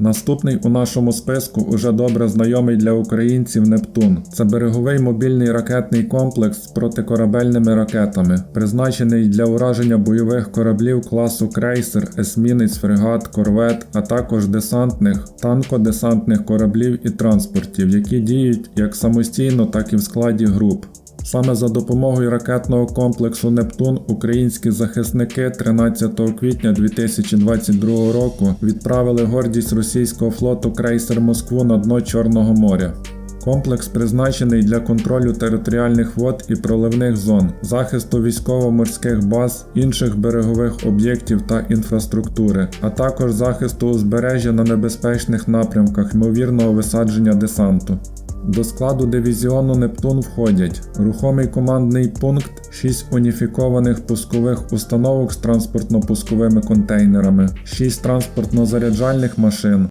Наступний у нашому списку уже добре знайомий для українців Нептун. Це береговий мобільний ракетний комплекс з протикорабельними ракетами, призначений для ураження бойових кораблів класу крейсер, есмінець, фрегат, корвет, а також десантних, танко-десантних кораблів і транспортів, які діють як самостійно, так і в складі груп. Саме за допомогою ракетного комплексу Нептун українські захисники 13 квітня 2022 року відправили гордість російського флоту крейсер Москву на дно Чорного моря. Комплекс призначений для контролю територіальних вод і проливних зон, захисту військово-морських баз, інших берегових об'єктів та інфраструктури, а також захисту узбережжя на небезпечних напрямках ймовірного висадження десанту. До складу дивізіону Нептун входять рухомий командний пункт, 6 уніфікованих пускових установок з транспортно-пусковими контейнерами, 6 транспортно-заряджальних машин,